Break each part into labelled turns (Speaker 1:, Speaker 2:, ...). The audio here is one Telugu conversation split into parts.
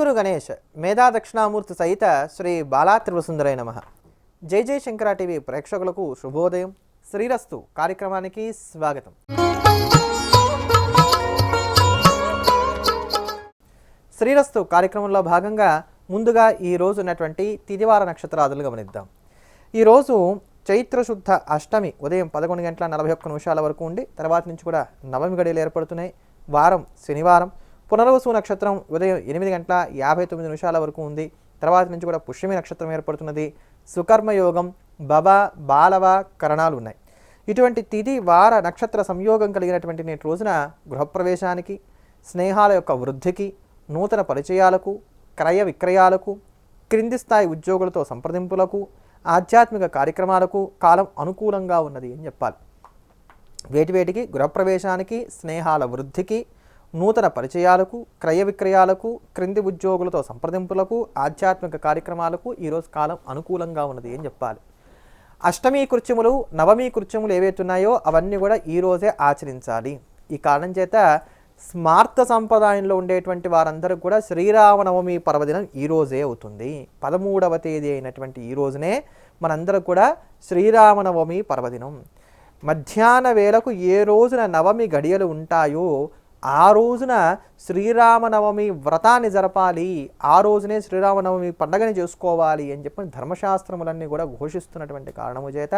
Speaker 1: గురు గణేష్ మేధా దక్షిణామూర్తి సహిత శ్రీ బాలా త్రివసుందరై నమ. జై జై శంకర టీవీ ప్రేక్షకులకు శుభోదయం. శ్రీరస్తు కార్యక్రమానికి స్వాగతం. శ్రీరస్తు కార్యక్రమంలో భాగంగా ముందుగా ఈ రోజు ఉన్నటువంటి తిదివార నక్షత్రాదులు గమనిద్దాం. ఈరోజు చైత్ర శుద్ధ అష్టమి ఉదయం పదకొండు గంటల నలభై ఒక్క నిమిషాల వరకు ఉండి తర్వాత నుంచి కూడా నవమి గడియలు ఏర్పడుతున్నాయి. వారం శనివారం పునర్వసు నక్షత్రం ఉదయం ఎనిమిది గంటల యాభై తొమ్మిది నిమిషాల వరకు ఉంది. తర్వాత నుంచి కూడా పుష్యమి నక్షత్రం ఏర్పడుతున్నది. సుకర్మయోగం యోగం బాలవ కరణాలు ఉన్నాయి. ఇటువంటి తిథి వార నక్షత్ర సంయోగం కలిగినటువంటి నేటి రోజున గృహప్రవేశానికి స్నేహాల యొక్క వృద్ధికి నూతన పరిచయాలకు క్రయ విక్రయాలకు క్రింది స్థాయి ఉద్యోగులతో సంప్రదింపులకు ఆధ్యాత్మిక కార్యక్రమాలకు కాలం అనుకూలంగా ఉన్నది అని చెప్పాలి. వేటి వేటికి? గృహప్రవేశానికి స్నేహాల వృద్ధికి నూతన పరిచయాలకు క్రయ విక్రయాలకు క్రింది ఉద్యోగులతో సంప్రదింపులకు ఆధ్యాత్మిక కార్యక్రమాలకు ఈరోజు కాలం అనుకూలంగా ఉన్నది అని చెప్పాలి. అష్టమి కృత్యములు నవమి కృత్యములు ఏవైతున్నాయో అవన్నీ కూడా ఈ రోజే ఆచరించాలి. ఈ కారణం చేత స్మార్త సంప్రదాయంలో ఉండేటువంటి వారందరూ కూడా శ్రీరామనవమి పర్వదినం ఈరోజే అవుతుంది. పదమూడవ తేదీ అయినటువంటి ఈ రోజునే మనందరూ కూడా శ్రీరామనవమి పర్వదినం. మధ్యాహ్న వేళకు ఏ రోజున నవమి గడియలు ఉంటాయో ఆ రోజున శ్రీరామనవమి వ్రతాన్ని జరపాలి ఆ రోజునే శ్రీరామనవమి పండగని చేసుకోవాలి అని చెప్పి ధర్మశాస్త్రములన్నీ కూడా ఘోషిస్తున్నటువంటి కారణము చేత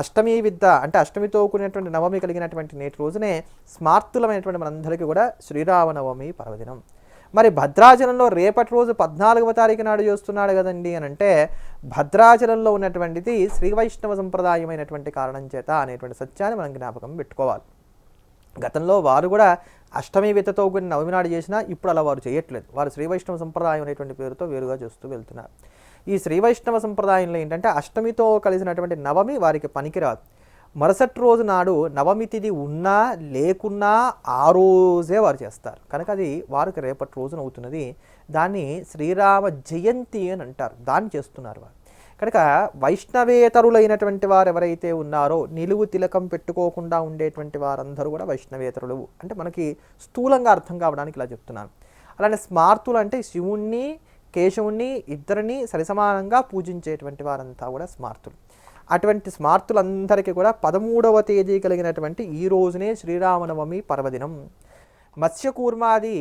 Speaker 1: అష్టమి విద్య అంటే అష్టమితో కూడినటువంటి నవమి కలిగినటువంటి నేటి రోజునే స్మార్తులమైనటువంటి మనందరికీ కూడా శ్రీరామనవమి పర్వదినం. మరి భద్రాచలంలో రేపటి రోజు పద్నాలుగవ తారీఖు నాడు చేస్తున్నాడు కదండి అని అంటే భద్రాచలంలో ఉన్నటువంటిది శ్రీ వైష్ణవ సంప్రదాయమైనటువంటి కారణం చేత అనేటువంటి సత్యాన్ని మనం జ్ఞాపకం పెట్టుకోవాలి. గతంలో వారు కూడా అష్టమి వితతో కూడిన నవమి నాడు చేసినా ఇప్పుడు అలా వారు చేయట్లేదు. వారు శ్రీ వైష్ణవ సంప్రదాయం అనేటువంటి పేరుతో వేరుగా చేస్తూ వెళ్తున్నారు. ఈ శ్రీ వైష్ణవ సంప్రదాయంలో ఏంటంటే అష్టమితో కలిసినటువంటి నవమి వారికి పనికిరాదు. మరుసటి రోజు నాడు నవమి తిథి ఉన్నా లేకున్నా ఆ రోజే వారు చేస్తారు. కనుక అది వారికి రేపటి రోజున అవుతున్నది. దాన్ని శ్రీరామ జయంతి అని అంటారు. దాన్ని చేస్తున్నారు వారు. కనుక వైష్ణవేతరులైనటువంటి వారు ఎవరైతే ఉన్నారో నిలువు తిలకం పెట్టుకోకుండా ఉండేటువంటి వారందరూ కూడా వైష్ణవేతరులు. అంటే మనకి స్థూలంగా అర్థం కావడానికి ఇలా చెప్తున్నాను. అలానే స్మార్తులు అంటే శివుణ్ణి కేశవుణ్ణి ఇద్దరిని సరిసమానంగా పూజించేటువంటి వారంతా కూడా స్మార్తులు. అటువంటి స్మార్తులందరికీ కూడా పదమూడవ తేదీ కలిగినటువంటి ఈ రోజునే శ్రీరామనవమి పర్వదినం. మత్స్యకూర్మాది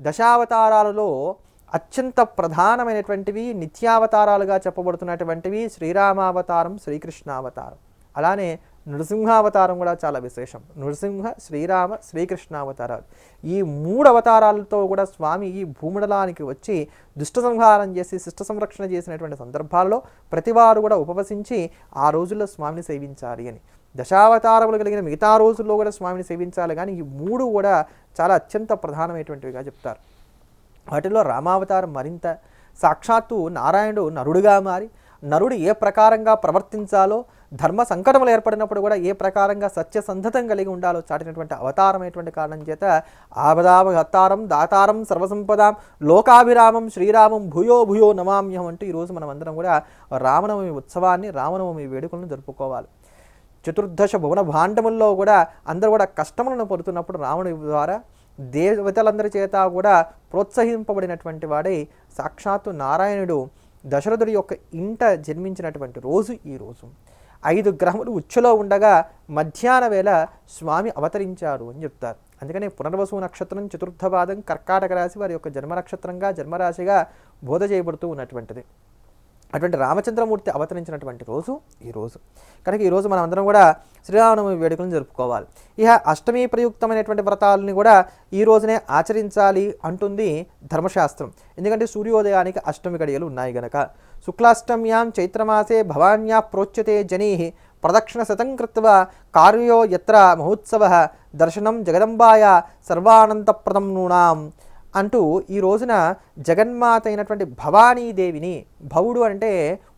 Speaker 1: దశావతారాలలో అత్యంత ప్రధానమైనటువంటివి నిత్యావతారాలుగా చెప్పబడుతున్నటువంటివి శ్రీరామావతారం శ్రీకృష్ణావతారం. అలానే నృసింహావతారం కూడా చాలా విశేషం. నృసింహ శ్రీరామ శ్రీకృష్ణావతారాలు. ఈ మూడు అవతారాలతో కూడా స్వామి ఈ భూమండలానికి వచ్చి దుష్ట సంహారం చేసి శిష్ట సంరక్షణ చేసినటువంటి సందర్భాల్లో ప్రతివారు కూడా ఉపవసించి ఆ రోజుల్లో స్వామిని సేవించాలి అని. దశావతారములు కలిగిన మిగతా రోజుల్లో కూడా స్వామిని సేవించాలి. కానీ ఈ మూడు కూడా చాలా అత్యంత ప్రధానమైనటువంటివిగా చెప్తారు. వాటిలో రామావతారం మరింత సాక్షాత్తు నారాయణుడు నరుడుగా మారి నరుడు ఏ ప్రకారంగా ప్రవర్తించాలో ధర్మ సంకటములు ఏర్పడినప్పుడు కూడా ఏ ప్రకారంగా సత్యసంధతం కలిగి ఉండాలో చాటినటువంటి అవతారమైనటువంటి కారణం చేత ఆపదావతారం దాతారం సర్వసంపదాం లోకాభిరామం శ్రీరామం భూయో భూయో నమామ్యం అంటూ ఈరోజు మనం అందరం కూడా రామనవమి ఉత్సవాన్ని రామనవమి వేడుకలను జరుపుకోవాలి. చతుర్దశ భువన భాండముల్లో కూడా అందరూ కూడా కష్టములను పడుతున్నప్పుడు రాముడి ద్వారా దేవతలందరి చేత కూడా ప్రోత్సహింపబడినటువంటి వాడై సాక్షాత్తు నారాయణుడు దశరథుడి యొక్క ఇంట జన్మించినటువంటి రోజు ఈ రోజు. ఐదు గ్రహములు ఉచ్చులో ఉండగా మధ్యాహ్న వేళ స్వామి అవతరించారు అని చెప్తారు. అందుకనే పునర్వసు నక్షత్రం చతుర్థ పాదం కర్కాటక రాశి వారి యొక్క జన్మ నక్షత్రంగా జన్మరాశిగా బోధ చేయబడుతూ ఉన్నటువంటిది. అటువంటి రామచంద్రమూర్తి అవతరించినటువంటి రోజు ఈరోజు కనుక ఈరోజు మనం అందరం కూడా శ్రీరామనవమి వేడుకలను జరుపుకోవాలి. ఇక అష్టమి ప్రయుక్తమైనటువంటి వ్రతాలని కూడా ఈ రోజునే ఆచరించాలి అంటుంది ధర్మశాస్త్రం. ఎందుకంటే సూర్యోదయానికి అష్టమి గడియలు ఉన్నాయి గనక. శుక్లాష్టమ్యాం చైత్రమాసే భవాన్యా ప్రోచ్యతే జనీ ప్రదక్షిణ శతం కృత్వ కార్యో యత్ర మహోత్సవ దర్శనం జగదంబాయ సర్వానందప్రదం నూనాం అంటూ ఈ రోజున జగన్మాత అయినటువంటి భవానీదేవిని భవుడు అంటే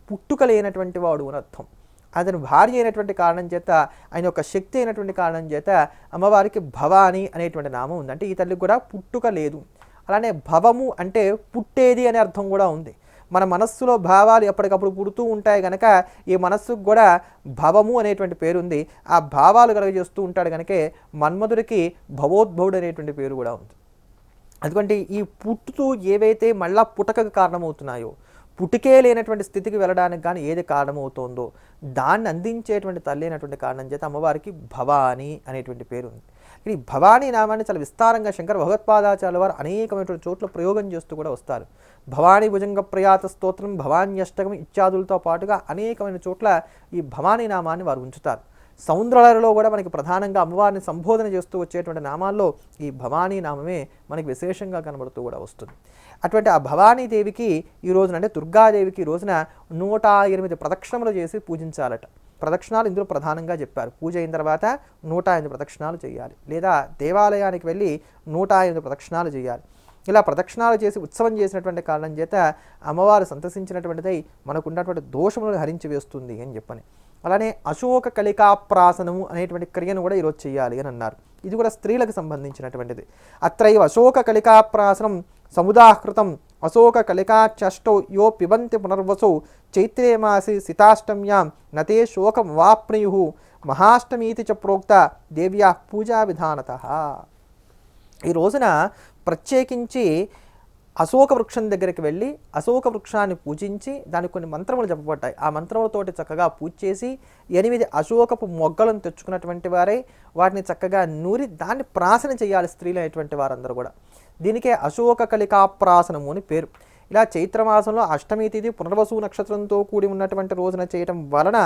Speaker 1: పుట్టుక లేనటువంటి వాడు అని అర్థం. అతను భార్య అయినటువంటి కారణం చేత ఆయన యొక్క శక్తి అయినటువంటి కారణం చేత అమ్మవారికి భవాని అనేటువంటి నామం ఉంది. అంటే ఈ తల్లికి కూడా పుట్టుక లేదు. అలానే భవము అంటే పుట్టేది అనే అర్థం కూడా ఉంది. మన మనస్సులో భావాలు ఎప్పటికప్పుడు పుడుతూ ఉంటాయి కనుక ఈ మనస్సుకు కూడా భవము అనేటువంటి పేరుంది ఆ భావాలు కలుగజేస్తూ ఉంటాడు కనుకే మన్మధుడికి భవోద్భవుడు అనేటువంటి పేరు కూడా ఉంది. ఎందుకంటే ఈ పుట్టుతూ ఏవైతే మళ్ళా పుటకకు కారణమవుతున్నాయో పుటికే లేనటువంటి స్థితికి వెళ్ళడానికి కానీ ఏది కారణమవుతోందో దాన్ని అందించేటువంటి తల్లి అయినటువంటి కారణం చేత అమ్మవారికి భవాని అనేటువంటి పేరు ఉంది. ఈ భవానీ నామాన్ని చాలా విస్తారంగా శంకర భగవత్పాదాచార్య వారు అనేకమైనటువంటి చోట్ల ప్రయోగం చేస్తూ కూడా వస్తారు. భవానీ భుజంగ ప్రయాత స్తోత్రం భవాన్యష్టకం ఇత్యాదులతో పాటుగా అనేకమైన చోట్ల ఈ భవానీ నామాన్ని వారు ఉంచుతారు. సౌందర్యలో కూడా మనకి ప్రధానంగా అమ్మవారిని సంబోధన చేస్తూ వచ్చేటువంటి నామాల్లో ఈ భవానీ నామమే మనకి విశేషంగా కనబడుతూ కూడా వస్తుంది. అటువంటి ఆ భవానీ దేవికి ఈ రోజున అంటే దుర్గాదేవికి ఈ రోజున నూట ఎనిమిది ప్రదక్షిణములు చేసి పూజించాలట. ప్రదక్షిణాలు ఇందులో ప్రధానంగా చెప్పారు. పూజ అయిన తర్వాత నూట ఎనిమిది ప్రదక్షిణాలు చేయాలి. లేదా దేవాలయానికి వెళ్ళి నూట ఎనిమిది ప్రదక్షిణాలు చేయాలి. ఇలా ప్రదక్షిణాలు చేసి ఉత్సవం చేసినటువంటి కారణం చేత అమ్మవారు సంతసించినటువంటిదై మనకున్నటువంటి దోషములను హరించి వేస్తుంది అని చెప్పని. అలానే అశోక కలికాప్రాసనము అనేటువంటి క్రియను కూడా ఈరోజు చేయాలి అని అన్నారు. ఇది కూడా స్త్రీలకు సంబంధించినటువంటిది. అత్రైవ అశోక కలికాప్రాసనం సముదాహృతం అశోక కలికాచష్టౌ యో పిబంతి పునర్వసౌ చైత్రే మాసి సితాష్టమ్యాం నతే శోకం వాప్నుయు మహాష్టమీతి చ ప్రోక్త దేవ్యా పూజా విధానత ఈ రోజున ప్రత్యేకించి అశోక వృక్షం దగ్గరికి వెళ్ళి అశోక వృక్షాన్ని పూజించి దానికి కొన్ని మంత్రములు చెప్పబడ్డాయి ఆ మంత్రములతోటి చక్కగా పూజ చేసి ఎనిమిది అశోకపు మొగ్గలను తెచ్చుకున్నటువంటి వారే వాటిని చక్కగా నూరి దాన్ని ప్రాసన చేయాలి స్త్రీలు అనేటువంటి వారందరూ కూడా. దీనికే అశోక కలికాప్రాసనము అని పేరు. ఇలా చైత్రమాసంలో అష్టమి తిథి పునర్వసు నక్షత్రంతో కూడి ఉన్నటువంటి రోజున చేయటం వలన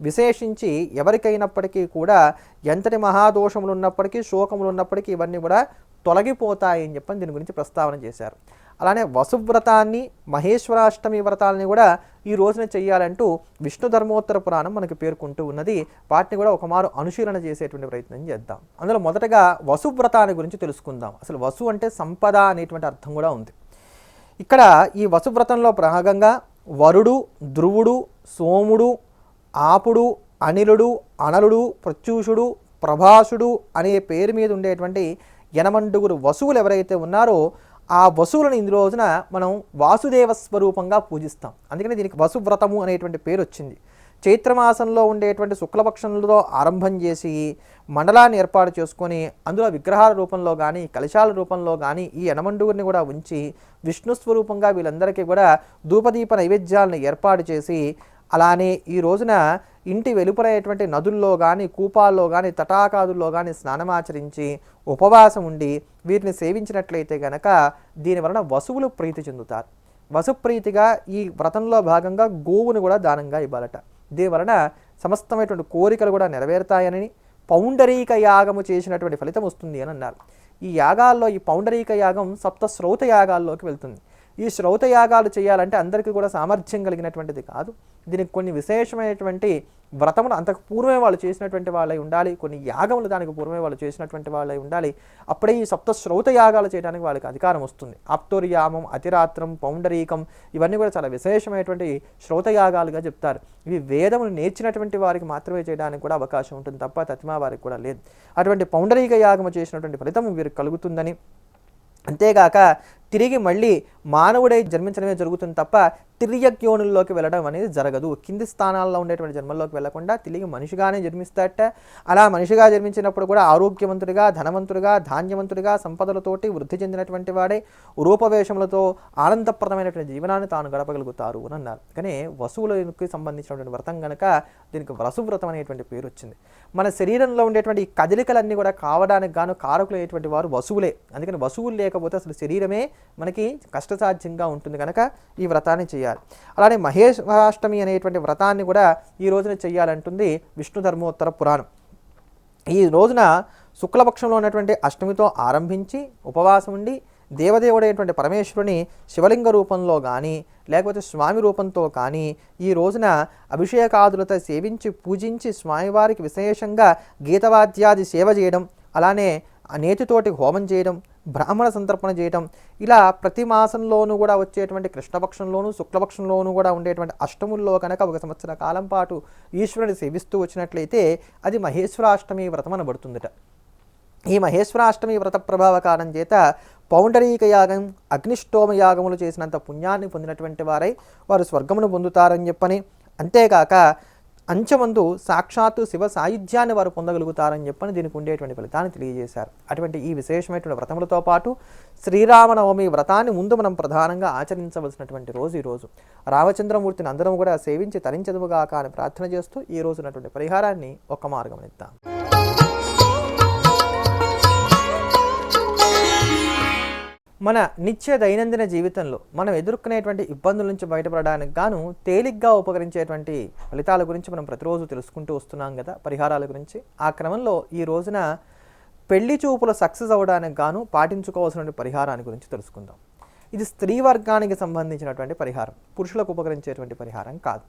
Speaker 1: విశేషించి ఎవరికైనప్పటికీ కూడా ఎంతటి మహాదోషములు ఉన్నప్పటికీ శోకములు ఉన్నప్పటికీ ఇవన్నీ కూడా తొలగిపోతాయని చెప్పని దీని గురించి ప్రస్తావన చేశారు. అలానే వసువ్రతాన్ని మహేశ్వరాష్టమి వ్రతాలని కూడా ఈ రోజున చేయాలంటూ విష్ణు ధర్మోత్తర పురాణం మనకి పేర్కొంటూ ఉన్నది. వాటిని కూడా ఒకమారు అనుశీలన చేసేటువంటి ప్రయత్నం చేద్దాం. అందులో మొదటగా వసువ్రతాన్ని గురించి తెలుసుకుందాం. అసలు వసు అంటే సంపద అనేటువంటి అర్థం కూడా ఉంది. ఇక్కడ ఈ వసువ్రతంలో భాగంగా వరుడు ధ్రువుడు సోముడు ఆపుడు అనిలుడు అనలుడు ప్రత్యూషుడు ప్రభాసుడు అనే పేరు మీద ఉండేటువంటి యనమండుగురు వసువులు ఎవరైతే ఉన్నారో ఆ వసువులను ఈ రోజున మనం వాసుదేవ స్వరూపంగా పూజిస్తాం. అందుకని దీనికి వసువ్రతము అనేటువంటి పేరు వచ్చింది. చైత్రమాసంలో ఉండేటువంటి శుక్లపక్షంలో ఆరంభం చేసి మండలాన్ని ఏర్పాటు చేసుకొని అందులో విగ్రహాల రూపంలో కానీ కలశాల రూపంలో కానీ ఈ యనమండుగురిని కూడా ఉంచి విష్ణు స్వరూపంగా వీళ్ళందరికీ కూడా ధూపదీప నైవేద్యాలను ఏర్పాటు చేసి అలానే ఈ రోజున ఇంటి వెలుపలైనటువంటి నదుల్లో కానీ కూపాల్లో కానీ తటాకాదుల్లో కానీ స్నానమాచరించి ఉపవాసం ఉండి వీటిని సేవించినట్లయితే గనక దీని వలన వసువులు ప్రీతి చెందుతారు. వసుప్రీతిగా ఈ వ్రతంలో భాగంగా గోవును కూడా దానంగా ఇవ్వాలట. దీని వలన సమస్తమైనటువంటి కోరికలు కూడా నెరవేరుతాయని పౌండరీక యాగము చేసినటువంటి ఫలితం వస్తుంది అని అన్నారు. ఈ యాగాల్లో ఈ పౌండరీక యాగం సప్త శ్రౌత యాగాల్లోకి వెళ్తుంది. ఈ శ్రౌత యాగాలు చేయాలంటే అందరికీ కూడా సామర్థ్యం కలిగినటువంటిది కాదు. దీనికి కొన్ని విశేషమైనటువంటి వ్రతములు అంతకు పూర్వమే వాళ్ళు చేసినటువంటి వాళ్ళై ఉండాలి. కొన్ని యాగములు దానికి పూర్వమే వాళ్ళు చేసినటువంటి వాళ్ళై ఉండాలి. అప్పుడే ఈ సప్త శ్రౌత యాగాలు చేయడానికి వాళ్ళకి అధికారం వస్తుంది. ఆప్తోర్యామం అతిరాత్రం పౌండరీకం ఇవన్నీ కూడా చాలా విశేషమైనటువంటి శ్రౌత యాగాలుగా చెప్తారు. ఇవి వేదములు నేర్చినటువంటి వారికి మాత్రమే చేయడానికి కూడా అవకాశం ఉంటుంది తప్ప తతిమా వారికి కూడా లేదు. అటువంటి పౌండరీక యాగము చేసినటువంటి ఫలితం వీరికి కలుగుతుందని. అంతేగాక తిరిగి మళ్ళీ మానవుడై జన్మించడమే జరుగుతుంది తప్ప తిరియక్యోనుల్లోకి వెళ్ళడం అనేది జరగదు. కింది స్థానాల్లో ఉండేటువంటి జన్మల్లోకి వెళ్ళకుండా తిరిగి మనిషిగానే జన్మిస్తాట అలా మనిషిగా జన్మించినప్పుడు కూడా ఆరోగ్యవంతుడిగా ధనవంతుడిగా ధాన్యవంతుడిగా సంపదలతోటి వృద్ధి చెందినటువంటి వాడే రూపవేషములతో ఆనందప్రదమైనటువంటి జీవనాన్ని తాను గడపగలుగుతారు అని అన్నారు. కానీ వసువులకి సంబంధించినటువంటి వ్రతం కనుక దీనికి వసువ్రతం అనేటువంటి పేరు వచ్చింది. మన శరీరంలో ఉండేటువంటి ఈ కదలికలన్నీ కూడా కావడానికి గాను కారకులు అయ్యేటువంటి వారు వసువులే. అందుకని వసువులు లేకపోతే అసలు శరీరమే మనకి కష్టసాధ్యంగా ఉంటుంది కనుక ఈ వ్రతాన్ని చేయాలి. అలానే మహేశ్వరాష్టమి అనేటువంటి వ్రతాన్ని కూడా ఈ రోజున చేయాలంటుంది విష్ణు ధర్మోత్తర పురాణం. ఈ రోజున శుక్లపక్షంలో ఉన్నటువంటి అష్టమితో ఆరంభించి ఉపవాసం ఉండి దేవదేవుడైనటువంటి పరమేశ్వరుని శివలింగ రూపంలో కానీ లేకపోతే స్వామి రూపంతో కానీ ఈ రోజున అభిషేకాదులతో సేవించి పూజించి స్వామివారికి విశేషంగా గీతవాద్యాది సేవ చేయడం అలానే నేతితోటి హోమం చేయడం బ్రాహ్మణ సంతర్పణ చేయటం ఇలా ప్రతి మాసంలోనూ కూడా వచ్చేటువంటి కృష్ణపక్షంలోనూ శుక్లపక్షంలోనూ కూడా ఉండేటువంటి అష్టముల్లో కనుక ఒక సంవత్సర కాలం పాటు ఈశ్వరుని సేవిస్తూ వచ్చినట్లయితే అది మహేశ్వరాష్టమి వ్రతం అనబడుతుందట. ఈ మహేశ్వరాష్టమి వ్రత ప్రభావ కారణం చేత పౌండరీక యాగం అగ్నిష్టోమ యాగములు చేసినంత పుణ్యాన్ని పొందినటువంటి వారై వారు స్వర్గమును పొందుతారని చెప్పని అంతేకాక అంచమందు సాక్షాత్తు శివ సాయుధ్యాన్ని వారు పొందగలుగుతారని చెప్పని దీనికి ఉండేటువంటి ఫలితాన్ని తెలియజేశారు. అటువంటి ఈ విశేషమైనటువంటి వ్రతములతో పాటు శ్రీరామనవమి వ్రతాన్ని ముందు మనం ప్రధానంగా ఆచరించవలసినటువంటి రోజు ఈరోజు. రామచంద్రమూర్తిని అందరం కూడా సేవించి తరించదువుగాక అని ప్రార్థన చేస్తూ ఈ రోజు ఉన్నటువంటి పరిహారాన్ని ఒక మార్గం ఇద్దాం. మన నిత్య దైనందిన జీవితంలో మనం ఎదుర్కొనేటువంటి ఇబ్బందుల నుంచి బయటపడడానికి గాను తేలిగ్గా ఉపకరించేటువంటి ఫలితాల గురించి మనం ప్రతిరోజు తెలుసుకుంటూ వస్తున్నాం కదా పరిహారాల గురించి. ఆ క్రమంలో ఈ రోజున పెళ్ళి చూపులు సక్సెస్ అవ్వడానికి గాను పాటించుకోవాల్సిన పరిహారాన్ని గురించి తెలుసుకుందాం. ఇది స్త్రీ వర్గానికి సంబంధించినటువంటి పరిహారం. పురుషులకు ఉపకరించేటువంటి పరిహారం కాదు.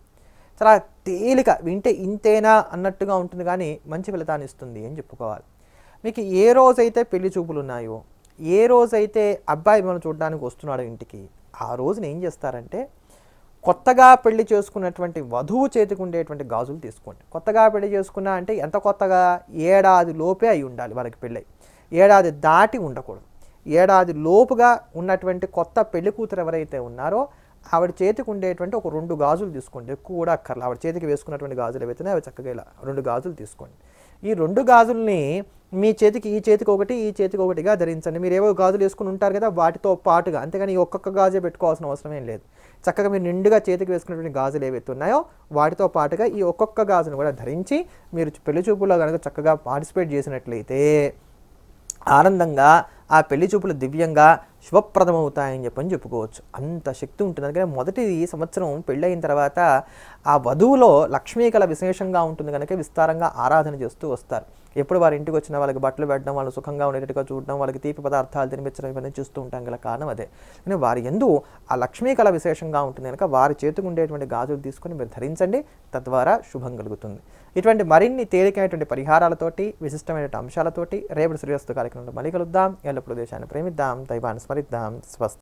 Speaker 1: చాలా తేలిక వింటే ఇంతేనా అన్నట్టుగా ఉంటుంది కానీ మంచి ఫలితాన్ని ఇస్తుంది అని చెప్పుకోవాలి. మీకు ఏ రోజైతే పెళ్ళి చూపులు ఉన్నాయో ఏ రోజైతే అబ్బాయి మనం చూడడానికి వస్తున్నాడు ఇంటికి ఆ రోజున ఏం చేస్తారంటే కొత్తగా పెళ్ళి చేసుకున్నటువంటి వధువు చేతికి ఉండేటువంటి గాజులు తీసుకోండి. కొత్తగా పెళ్ళి చేసుకున్నా అంటే ఎంత కొత్తగా? ఏడాది లోపే అయి ఉండాలి వాళ్ళకి పెళ్ళై. ఏడాది దాటి ఉండకూడదు. ఏడాది లోపుగా ఉన్నటువంటి కొత్త పెళ్ళి కూతురు ఎవరైతే ఉన్నారో ఆవిడ చేతికి ఉండేటువంటి ఒక రెండు గాజులు తీసుకోండి. ఎక్కువ కూడా అక్కర్లా. ఆవిడ చేతికి వేసుకున్నటువంటి గాజులు ఏవైతే అవి చక్కగా ఇలా రెండు గాజులు తీసుకోండి. ఈ రెండు గాజుల్ని మీ చేతికి ఈ చేతికి ఒకటి ఈ చేతికి ఒకటిగా ధరించండి. మీరు ఏవో గాజులు వేసుకుని ఉంటారు కదా వాటితో పాటుగా. అంతేగాని ఈ ఒక్కొక్క గాజే పెట్టుకోవాల్సిన అవసరం ఏం లేదు. చక్కగా మీరు నిండుగా చేతికి వేసుకున్నటువంటి గాజులు ఏవైతే ఉన్నాయో వాటితో పాటుగా ఈ ఒక్కొక్క గాజును కూడా ధరించి మీరు పెళ్ళి చూపులో కనుక చక్కగా పార్టిసిపేట్ చేసినట్లయితే ఆనందంగా ఆ పెళ్ళి చూపులు దివ్యంగా శుభప్రదమవుతాయని చెప్పని చెప్పుకోవచ్చు. అంత శక్తి ఉంటుంది. అందుకని మొదటి సంవత్సరం పెళ్ళైన తర్వాత ఆ వధువులో లక్ష్మీ కళ విశేషంగా ఉంటుంది కనుక విస్తారంగా ఆరాధన చేస్తూ వస్తారు. ఎప్పుడు వారి ఇంటికి వచ్చినా వాళ్ళకి బట్టలు పెట్టడం వాళ్ళు సుఖంగా ఉండేట్టుగా చూడడం వాళ్ళకి తీపి పదార్థాలు తినిపించడం ఇవన్నీ చూస్తూ ఉంటాం గల కారణం అదే. కానీ వారి ఎందు ఆ లక్ష్మీ కళ విశేషంగా ఉంటుంది కనుక వారి చేతికి ఉండేటువంటి గాజులు తీసుకొని మీరు ధరించండి. తద్వారా శుభం కలుగుతుంది. ఇటువంటి మరిన్ని తేలికైనటువంటి పరిహారాలతోటి విశిష్టమైన అంశాలతోటి రేపటి శ్రీరస్తు కార్యక్రమంలో మళ్ళీ కలుద్దాం. ఎల్లప్పుడూ దేశాన్ని ప్రేమిద్దాం దైవాన్ని స్మరిద్దాం స్వస్తి